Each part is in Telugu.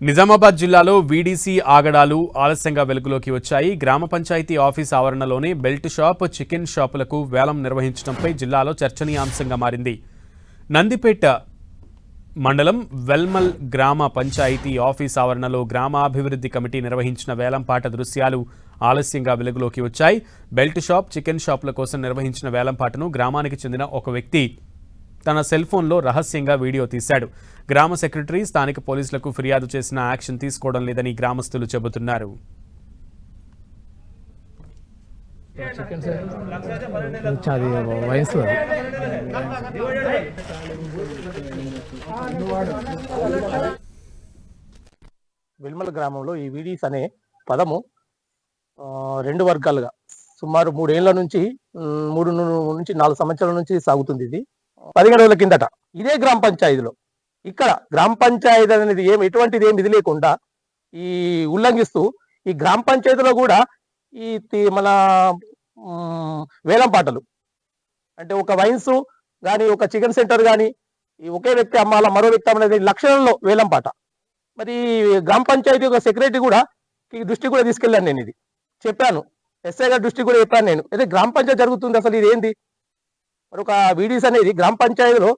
నిజామాబాద్ జిల్లాలో వీడీసీ ఆగడాలు ఆలస్యంగా వెలుగులోకి వచ్చాయి. గ్రామ పంచాయతీ ఆఫీస్ ఆవరణలోని బెల్ట్ షాప్ చికెన్ షాపులకు వేలం నిర్వహించడంపై జిల్లాలో చర్చనీయాంశంగా మారింది. నందిపేట మండలం వెల్మల్ గ్రామ పంచాయతీ ఆఫీస్ ఆవరణలో గ్రామాభివృద్ధి కమిటీ నిర్వహించిన వేలంపాట దృశ్యాలు ఆలస్యంగా వెలుగులోకి వచ్చాయి. బెల్ట్ షాప్ చికెన్ షాపుల కోసం నిర్వహించిన వేలంపాటను గ్రామానికి చెందిన ఒక వ్యక్తి తన సెల్ ఫోన్లో రహస్యంగా వీడియో తీశాడు. గ్రామ సెక్రటరీ స్థానిక పోలీసులకు ఫిర్యాదు చేసిన యాక్షన్ తీసుకోవడం లేదని గ్రామస్తులు చెబుతున్నారు. విల్మల వెల్మల గ్రామంలో ఈ వీడీస్ అనే పదము రెండు వర్గాలుగా. సుమారు మూడేళ్ళ నుంచి మూడు నుంచి నాలుగు సంవత్సరాల నుంచి సాగుతుంది ఇది. పదిహేను రోజుల కిందట. ఇదే గ్రామ పంచాయతీలో. ఇక్కడ గ్రామ పంచాయతీ అనేది ఏమి ఎటువంటిది ఏమి ఇది లేకుండా ఈ ఉల్లంఘిస్తూ ఈ గ్రామ పంచాయతీలో కూడా ఈ మన వేలం పాటలు. అంటే ఒక వైన్స్ కానీ ఒక చికెన్ సెంటర్ కానీ ఈ ఒకే వ్యక్తి అమ్మాలా మరో వ్యక్తి అమ్మనేది లక్షణంలో వేలం పాట. మరి గ్రామ పంచాయతీ ఒక సెక్రటరీ కూడా ఈ దృష్టి కూడా తీసుకెళ్ళాను నేను ఇది. చెప్పాను. ఎస్ఐ గారి దృష్టి కూడా చెప్పాను నేను. అదే గ్రామ పంచాయతీ జరుగుతుంది అసలు ఇది ఏంది? మరి ఒక వీడియోస్ అనేది గ్రామ పంచాయతీలో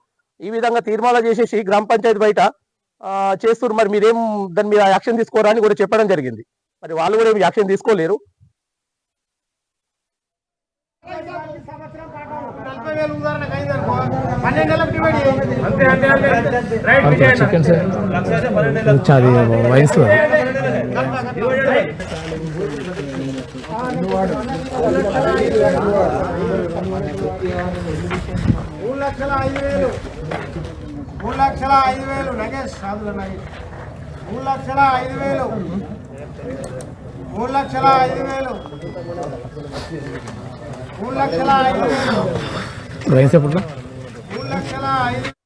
ఈ విధంగా తీర్మానాలు చేసేసి గ్రామ పంచాయతీ బయట చేస్తున్నారు. మరి మీరేం దాని మీద యాక్షన్ తీసుకోరా అని కూడా చెప్పడం జరిగింది. మరి వాళ్ళు కూడా ఏమి యాక్షన్ తీసుకోలేరు. అది వయసు మూడు లక్షల ఐదు వేలు. మూడు లక్షల ఐదు వేలు. నగేష్ సాధుల నగేష్. మూడు లక్షల ఐదు వేలు. మూడు లక్షల ఐదు వేలు. మూడు లక్షల ఐదు